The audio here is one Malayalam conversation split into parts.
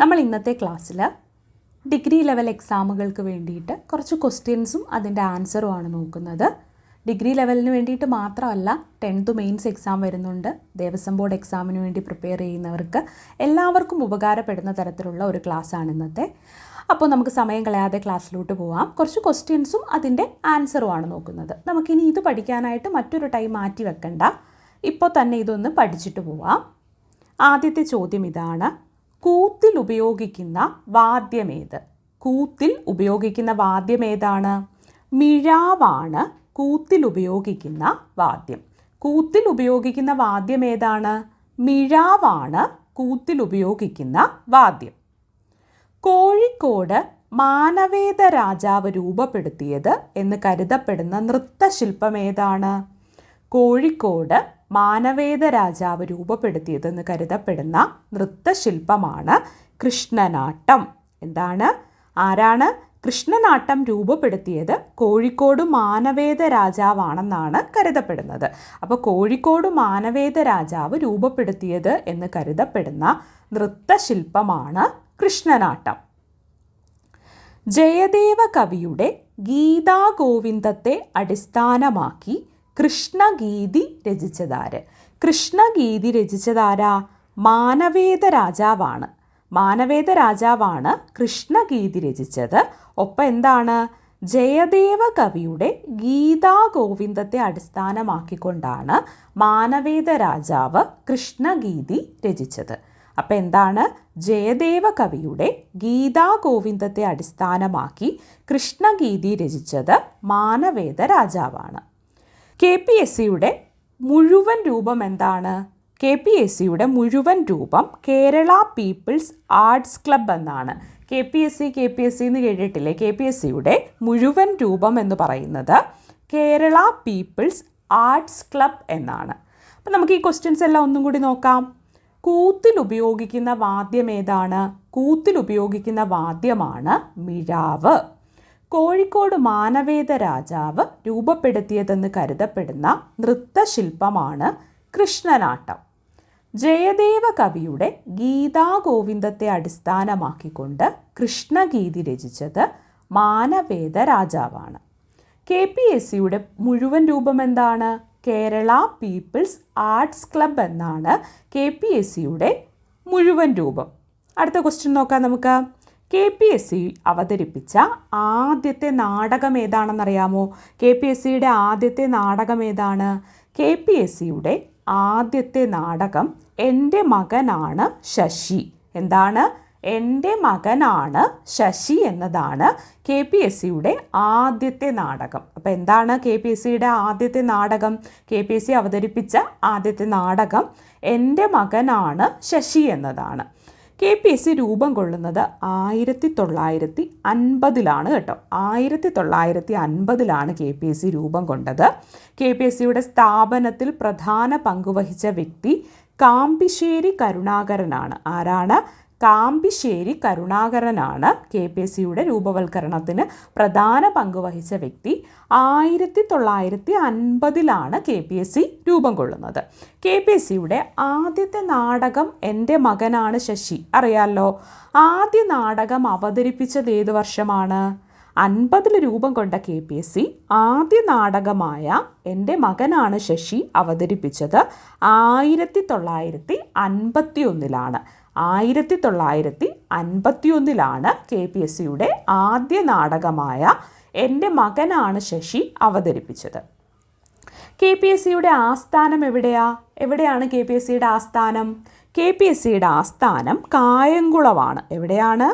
നമ്മൾ ഇന്നത്തെ ക്ലാസ്സിൽ ഡിഗ്രി ലെവൽ എക്സാമുകൾക്ക് വേണ്ടിയിട്ട് കുറച്ച് ക്വസ്റ്റ്യൻസും അതിന്റെ ആൻസറും ആണ് നോക്കുന്നത്. ഡിഗ്രി ലെവലിന് വേണ്ടിയിട്ട് മാത്രമല്ല ടെൻത്ത് മെയിൻസ് എക്സാം വരുന്നുണ്ട്. ദേവസ്വം ബോർഡ് എക്സാമിന് വേണ്ടി പ്രിപ്പയർ ചെയ്യുന്നവർക്ക് എല്ലാവർക്കും ഉപകാരപ്പെടുന്ന തരത്തിലുള്ള ഒരു ക്ലാസ്സാണ് ഇന്നത്തെ. അപ്പോൾ നമുക്ക് സമയം കളയാതെ ക്ലാസ്സിലോട്ട് പോവാം. കുറച്ച് ക്വസ്റ്റ്യൻസും അതിന്റെ ആൻസറും ആണ് നോക്കുന്നത്. നമുക്കിനി ഇത് പഠിക്കാനായിട്ട് മറ്റൊരു ടൈം മാറ്റി വെക്കണ്ട ഇപ്പോൾ തന്നെ ഇതൊന്ന് പഠിച്ചിട്ട് പോവാം. ആദ്യത്തെ ചോദ്യം ഇതാണ്. കൂത്തിൽ ഉപയോഗിക്കുന്ന വാദ്യമേത് കൂത്തിൽ ഉപയോഗിക്കുന്ന വാദ്യം ഏതാണ്? മിഴാവാണ് കൂത്തിൽ ഉപയോഗിക്കുന്ന വാദ്യം. കൂത്തിൽ ഉപയോഗിക്കുന്ന വാദ്യം ഏതാണ്? മിഴാവാണ് കൂത്തിൽ ഉപയോഗിക്കുന്ന വാദ്യം. കോഴിക്കോട് മാനവേദ രാജാവ് രൂപപ്പെടുത്തിയത് എന്ന് കരുതപ്പെടുന്ന നൃത്തശില്പം ഏതാണ്? കോഴിക്കോട് മാനവേദ രാജാവ് രൂപപ്പെടുത്തിയതെന്ന് കരുതപ്പെടുന്ന നൃത്തശില്പമാണ് കൃഷ്ണനാട്ടം. എന്താണ്? ആരാണ് കൃഷ്ണനാട്ടം രൂപപ്പെടുത്തിയത്? കോഴിക്കോട് മാനവേദ രാജാവാണെന്നാണ് കരുതപ്പെടുന്നത്. അപ്പോൾ കോഴിക്കോട് മാനവേദ രാജാവ് രൂപപ്പെടുത്തിയത് എന്ന് കരുതപ്പെടുന്ന നൃത്തശില്പമാണ് കൃഷ്ണനാട്ടം. ജയദേവ കവിയുടെ ഗീതാഗോവിന്ദത്തെ അടിസ്ഥാനമാക്കി കൃഷ്ണഗീതി രചിച്ചതാര്? കൃഷ്ണഗീതി രചിച്ചതാരാ? മാനവേദ രാജാവാണ്. മാനവേദ രാജാവാണ് കൃഷ്ണഗീതി രചിച്ചത്. ഒപ്പം എന്താണ്? ജയദേവ കവിയുടെ ഗീതാ ഗോവിന്ദത്തെ അടിസ്ഥാനമാക്കിക്കൊണ്ടാണ് മാനവേദ രാജാവ് കൃഷ്ണഗീതി രചിച്ചത്. അപ്പം എന്താണ്? ജയദേവ കവിയുടെ ഗീതാ ഗോവിന്ദത്തെ അടിസ്ഥാനമാക്കി കൃഷ്ണഗീതി രചിച്ചത് മാനവേദ രാജാവാണ്. കെ പി എസ് സിയുടെ മുഴുവൻ രൂപം എന്താണ്? കെ പി എസ് സിയുടെ മുഴുവൻ രൂപം കേരള പീപ്പിൾസ് ആർട്സ് ക്ലബ് എന്നാണ്. K P S C K P S C എന്ന് കേട്ടിട്ടില്ലേ? കെ പി എസ് സിയുടെ മുഴുവൻ രൂപം എന്ന് പറയുന്നത് കേരള പീപ്പിൾസ് ആർട്സ് ക്ലബ് എന്നാണ്. അപ്പം നമുക്ക് ഈ ക്വസ്റ്റ്യൻസ് എല്ലാം ഒന്നും കൂടി നോക്കാം. കൂത്തിൽ ഉപയോഗിക്കുന്ന വാദ്യം ഏതാണ്? കൂത്തിൽ ഉപയോഗിക്കുന്ന വാദ്യമാണ് മിഴാവ്. കോഴിക്കോട് മാനവേദ രാജാവ് രൂപപ്പെടുത്തിയതെന്ന് കരുതപ്പെടുന്ന നൃത്തശില്പമാണ് കൃഷ്ണനാട്ടം. ജയദേവ കവിയുടെ ഗീതാഗോവിന്ദത്തെ അടിസ്ഥാനമാക്കിക്കൊണ്ട് കൃഷ്ണഗീതി രചിച്ചത് മാനവേദ രാജാവാണ്. കെ പി എസ് സിയുടെ മുഴുവൻ രൂപം എന്താണ് കേരള പീപ്പിൾസ് ആർട്സ് ക്ലബ് എന്നാണ് കെ പി എസ് സിയുടെ മുഴുവൻ രൂപം. അടുത്ത ക്വസ്റ്റ്യൻ നോക്കാം നമുക്ക്. കെ പി എസ് സി അവതരിപ്പിച്ച ആദ്യത്തെ നാടകം ഏതാണെന്നറിയാമോ? കെ പി എസ് സിയുടെ ആദ്യത്തെ നാടകം ഏതാണ്? കെ പി എസ് സിയുടെ ആദ്യത്തെ നാടകം എന്റെ മകനാണ് ശശി. എന്താണ്? എന്റെ മകനാണ് ശശി എന്നതാണ് കെ പി എസ് സിയുടെ ആദ്യത്തെ നാടകം. അപ്പോൾ എന്താണ് കെ പി എസ് സിയുടെ ആദ്യത്തെ നാടകം? കെ പി എസ് സി അവതരിപ്പിച്ച ആദ്യത്തെ നാടകം എന്റെ മകനാണ് ശശി എന്നതാണ്. കെ പി എസ് സി രൂപം കൊള്ളുന്നത് ആയിരത്തി തൊള്ളായിരത്തി അൻപതിലാണ് കേട്ടോ. ആയിരത്തി തൊള്ളായിരത്തി അൻപതിലാണ് കെ പി എസ് സി രൂപം കൊണ്ടത്. കെ പി എസ് സിയുടെ സ്ഥാപനത്തിൽ പ്രധാന പങ്കുവഹിച്ച വ്യക്തി കാമ്പിശ്ശേരി കരുണാകരനാണ്. ആരാണ്? കാമ്പിശ്ശേരി കരുണാകരനാണ് കെ പി എസ് സിയുടെ രൂപവൽക്കരണത്തിന് പ്രധാന പങ്കുവഹിച്ച വ്യക്തി. ആയിരത്തി തൊള്ളായിരത്തി അൻപതിലാണ് കെ പി എസ് സി രൂപം കൊള്ളുന്നത്. കെ പി എസ് സിയുടെ ആദ്യത്തെ നാടകം എന്റെ മകനാണ് ശശി. അറിയാലോ ആദ്യ നാടകം അവതരിപ്പിച്ചത് ഏത് വർഷമാണ്? അൻപതിൽ രൂപം കൊണ്ട കെ പി എസ് സി ആദ്യ നാടകമായ എന്റെ മകനാണ് ശശി അവതരിപ്പിച്ചത് ആയിരത്തി തൊള്ളായിരത്തി അൻപത്തി ഒന്നിലാണ് ആയിരത്തി തൊള്ളായിരത്തി അൻപത്തി ഒന്നിലാണ് കെ പി എസ് സിയുടെ ആദ്യ നാടകമായ എന്റെ മകനാണ് ശശി അവതരിപ്പിച്ചത്. കെ പി എസ് സിയുടെ ആസ്ഥാനം എവിടെയാ? എവിടെയാണ് കെ പി എസ് സിയുടെ ആസ്ഥാനം? കെ പി എസ് സിയുടെ ആസ്ഥാനം കായംകുളമാണ് എവിടെയാണ്?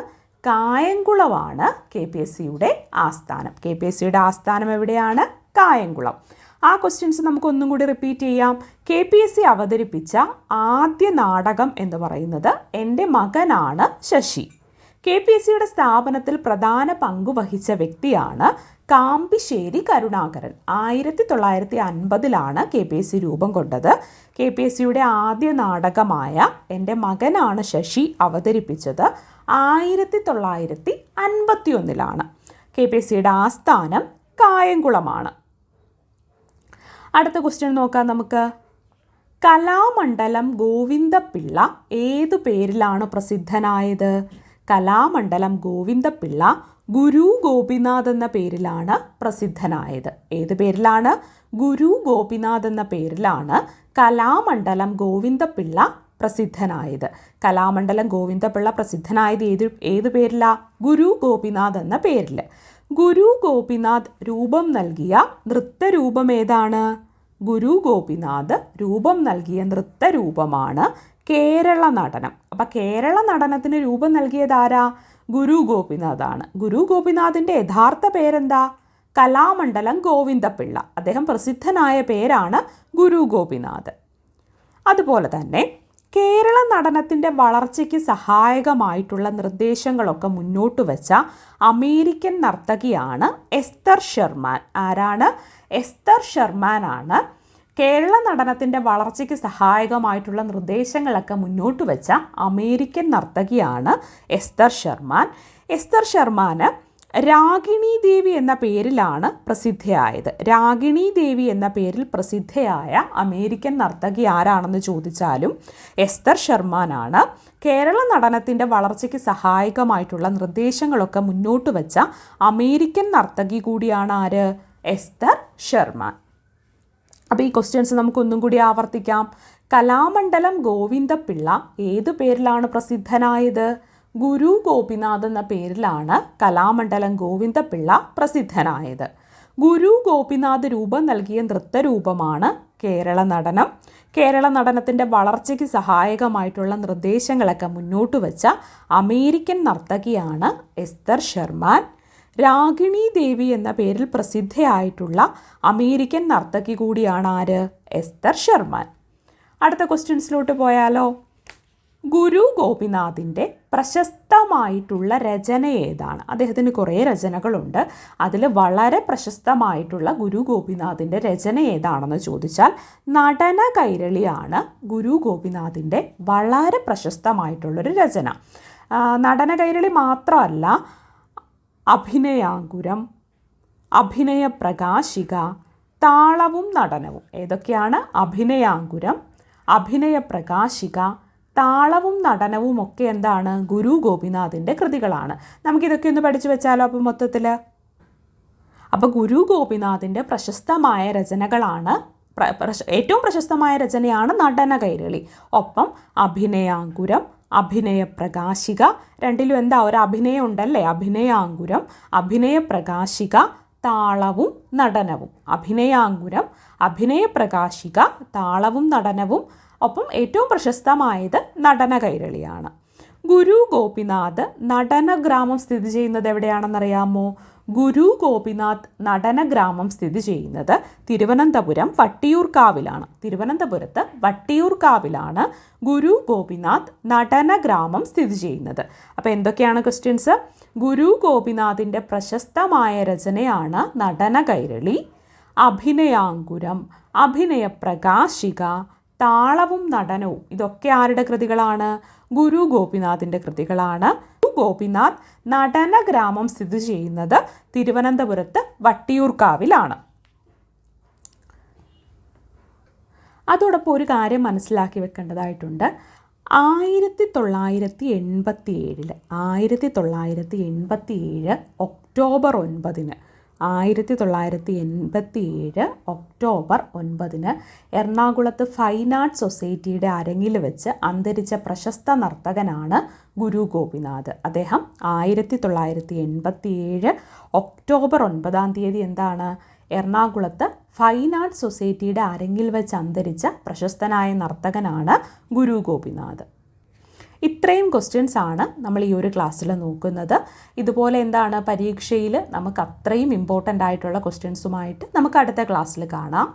കായംകുളമാണ് കെ പി എസ് സിയുടെ ആസ്ഥാനം. കെ പി എസ് സിയുടെ ആസ്ഥാനം എവിടെയാണ്? കായംകുളം. ആ ക്വസ്റ്റ്യൻസ് നമുക്ക് ഒന്നും കൂടി റിപ്പീറ്റ് ചെയ്യാം. കെ പി എസ് സി അവതരിപ്പിച്ച ആദ്യ നാടകം എന്ന് പറയുന്നത് എന്റെ മകനാണ് ശശി. കെ പി എസ് സിയുടെ സ്ഥാപനത്തിൽ പ്രധാന പങ്കു വഹിച്ച വ്യക്തിയാണ് കാമ്പിശ്ശേരി കരുണാകരൻ. ആയിരത്തി തൊള്ളായിരത്തി അൻപതിലാണ് കെ പി എസ് സി രൂപം കൊണ്ടത്. കെ പി എസ് സിയുടെ ആദ്യ നാടകമായ എന്റെ മകനാണ് ശശി അവതരിപ്പിച്ചത് ആയിരത്തി തൊള്ളായിരത്തി അൻപത്തി ഒന്നിലാണ് കെ പി എസ് സിയുടെ ആസ്ഥാനം കായംകുളമാണ്. അടുത്ത ക്വസ്റ്റ്യൻ നോക്കാം നമുക്ക്. കലാമണ്ഡലം ഗോവിന്ദപിള്ള ഏതു പേരിലാണ് പ്രസിദ്ധനായത്? കലാമണ്ഡലം ഗോവിന്ദപിള്ള ഗുരു ഗോപിനാഥ് എന്ന പേരിലാണ് പ്രസിദ്ധനായത്. ഏത് പേരിലാണ്? ഗുരു ഗോപിനാഥ് എന്ന പേരിലാണ് കലാമണ്ഡലം ഗോവിന്ദപിള്ള പ്രസിദ്ധനായത്. കലാമണ്ഡലം ഗോവിന്ദപിള്ള പ്രസിദ്ധനായത് ഏത് ഏത് പേരിലാ? ഗുരു ഗോപിനാഥ് എന്ന പേരിൽ ഗുരു ഗോപിനാഥ് രൂപം നൽകിയ നൃത്തരൂപം ഏതാണ്? ഗുരു ഗോപിനാഥ് രൂപം നൽകിയ നൃത്തരൂപമാണ് കേരള നടനം. അപ്പം കേരള നടനത്തിന് രൂപം നൽകിയതാരാ ഗുരു ഗോപിനാഥാണ്. ഗുരു ഗോപിനാഥിന്റെ യഥാർത്ഥ പേരെന്താ? കലാമണ്ഡലം ഗോവിന്ദപിള്ള. അദ്ദേഹം പ്രസിദ്ധനായ പേരാണ് ഗുരു ഗോപിനാഥ്. അതുപോലെ തന്നെ കേരള നടനത്തിന്റെ വളർച്ചയ്ക്ക് സഹായകമായിട്ടുള്ള നിർദ്ദേശങ്ങളൊക്കെ മുന്നോട്ട് വെച്ച അമേരിക്കൻ നർത്തകിയാണ് എസ്തർ ഷെർമാൻ. ആരാണ്? എസ്തർ ഷെർമാനാണ് കേരള നടനത്തിന്റെ വളർച്ചയ്ക്ക് സഹായകമായിട്ടുള്ള നിർദ്ദേശങ്ങളൊക്കെ മുന്നോട്ട് വെച്ച അമേരിക്കൻ നർത്തകിയാണ് എസ്തർ ഷെർമാൻ എസ്തർ ഷെർമാന് രാഗിണി ദേവി എന്ന പേരിലാണ് പ്രസിദ്ധയായത്. രാഗിണി ദേവി എന്ന പേരിൽ പ്രസിദ്ധയായ അമേരിക്കൻ നർത്തകി ആരാണെന്ന് ചോദിച്ചാലും എസ്തർ ഷെർമാനാണ് കേരള നടനത്തിന്റെ വളർച്ചയ്ക്ക് സഹായകമായിട്ടുള്ള നിർദ്ദേശങ്ങളൊക്കെ മുന്നോട്ട് വെച്ച അമേരിക്കൻ നർത്തകി കൂടിയാണ് ആര്? എസ്തർ ഷർമാൻ അപ്പോൾ ഈ ക്വസ്റ്റ്യൻസ് നമുക്കൊന്നും കൂടി ആവർത്തിക്കാം. കലാമണ്ഡലം ഗോവിന്ദപിള്ള ഏത് പേരിലാണ് പ്രസിദ്ധനായത്? ഗുരു ഗോപിനാഥ് എന്ന പേരിലാണ് കലാമണ്ഡലം ഗോവിന്ദപിള്ള പ്രസിദ്ധനായത്. ഗുരു ഗോപിനാഥ് രൂപം നൽകിയ നൃത്തരൂപമാണ് കേരള നടനം. കേരള നടനത്തിന്റെ വളർച്ചയ്ക്ക് സഹായകമായിട്ടുള്ള നിർദ്ദേശങ്ങളൊക്കെ മുന്നോട്ട് വച്ച അമേരിക്കൻ നർത്തകിയാണ് എസ്തർ ഷെർമാൻ രാഗിണി ദേവി എന്ന പേരിൽ പ്രസിദ്ധയായിട്ടുള്ള അമേരിക്കൻ നർത്തകി കൂടിയാണ് ആര്? എസ്തർ ഷെർമാൻ അടുത്ത ക്വസ്റ്റ്യൻസിലോട്ട് പോയാലോ. ഗുരു ഗോപിനാഥിന്റെ പ്രശസ്തമായിട്ടുള്ള രചന ഏതാണ്? അദ്ദേഹത്തിന് കുറേ രചനകളുണ്ട്. അതിൽ വളരെ പ്രശസ്തമായിട്ടുള്ള ഗുരു ഗോപിനാഥിന്റെ രചന ഏതാണെന്ന് ചോദിച്ചാൽ നടന കൈരളിയാണ് ഗുരു ഗോപിനാഥിന്റെ വളരെ പ്രശസ്തമായിട്ടുള്ളൊരു രചന. നടന കൈരളി മാത്രമല്ല അഭിനയാങ്കുരം അഭിനയപ്രകാശിക താളവും നടനവും. ഏതൊക്കെയാണ്? അഭിനയാങ്കുരം അഭിനയപ്രകാശിക താളവും നടനവും ഒക്കെ എന്താണ്? ഗുരു ഗോപിനാഥിന്റെ കൃതികളാണ്. നമുക്കിതൊക്കെ ഒന്ന് പഠിച്ചു വെച്ചാലോ അപ്പം മൊത്തത്തിൽ അപ്പോൾ ഗുരു ഗോപിനാഥിന്റെ പ്രശസ്തമായ രചനകളാണ് ഏറ്റവും പ്രശസ്തമായ രചനയാണ് നടന കൈരളി. ഒപ്പം അഭിനയാങ്കുരം അഭിനയ പ്രകാശിക രണ്ടിലും എന്താ ഒരു അഭിനയം ഉണ്ടല്ലേ? അഭിനയാങ്കുരം അഭിനയ പ്രകാശിക താളവും നടനവും. അഭിനയാങ്കുരം അഭിനയ പ്രകാശിക താളവും നടനവും. ഒപ്പം ഏറ്റവും പ്രശസ്തമായത് നടന കൈരളിയാണ്. ഗുരു ഗോപിനാഥ് നടനഗ്രാമം സ്ഥിതി ചെയ്യുന്നത് എവിടെയാണെന്നറിയാമോ? ഗുരു ഗോപിനാഥ് നടനഗ്രാമം സ്ഥിതി ചെയ്യുന്നത് തിരുവനന്തപുരം വട്ടിയൂർക്കാവിലാണ് തിരുവനന്തപുരത്ത് വട്ടിയൂർക്കാവിലാണ് ഗുരു ഗോപിനാഥ് നടനഗ്രാമം സ്ഥിതി ചെയ്യുന്നത്. അപ്പോൾ എന്തൊക്കെയാണ് ക്വസ്റ്റ്യൻസ് ഗുരു ഗോപിനാഥിന്റെ പ്രശസ്തമായ രചനയാണ് നടന കൈരളി അഭിനയാങ്കുരം അഭിനയ പ്രകാശിക താളവും നടനവും. ഇതൊക്കെ ആരുടെ കൃതികളാണ്? ഗുരു ഗോപിനാഥിന്റെ കൃതികളാണ്. ഗോപിനാഥ് നടനഗ്രാമം സ്ഥിതി ചെയ്യുന്നത് തിരുവനന്തപുരത്ത് വട്ടിയൂർക്കാവിലാണ്. അതോടൊപ്പം ഒരു കാര്യം മനസ്സിലാക്കി വെക്കേണ്ടതായിട്ടുണ്ട്. ആയിരത്തി തൊള്ളായിരത്തി എൺപത്തി ഏഴിൽ ആയിരത്തി തൊള്ളായിരത്തി എൺപത്തി ഏഴ് ഒക്ടോബർ ഒൻപതിന് ആയിരത്തി തൊള്ളായിരത്തി എൺപത്തി ഏഴ് ഒക്ടോബർ ഒൻപതിന് എറണാകുളത്ത് ഫൈൻ ആർട്സ് സൊസൈറ്റിയുടെ അരങ്ങിൽ വെച്ച് അന്തരിച്ച പ്രശസ്ത നർത്തകനാണ് ഗുരു ഗോപിനാഥ്. അദ്ദേഹം ആയിരത്തി തൊള്ളായിരത്തി എൺപത്തി ഏഴ് ഒക്ടോബർ ഒൻപതാം തീയതി എന്താണ്? എറണാകുളത്ത് ഫൈൻ ആർട്സ് സൊസൈറ്റിയുടെ അരങ്ങിൽ വെച്ച് അന്തരിച്ച പ്രശസ്തനായ നർത്തകനാണ് ഗുരു ഗോപിനാഥ്. ഇത്രയും ക്വസ്റ്റ്യൻസ് ആണ് നമ്മൾ ഈ ഒരു ക്ലാസ്സിൽ നോക്കുന്നത്. ഇതുപോലെ എന്താണ് പരീക്ഷയിൽ നമുക്ക് അത്രയും ഇമ്പോർട്ടന്റ് ആയിട്ടുള്ള ക്വസ്റ്റ്യൻസുമായിട്ട് നമുക്ക് അടുത്ത ക്ലാസ്സിൽ കാണാം.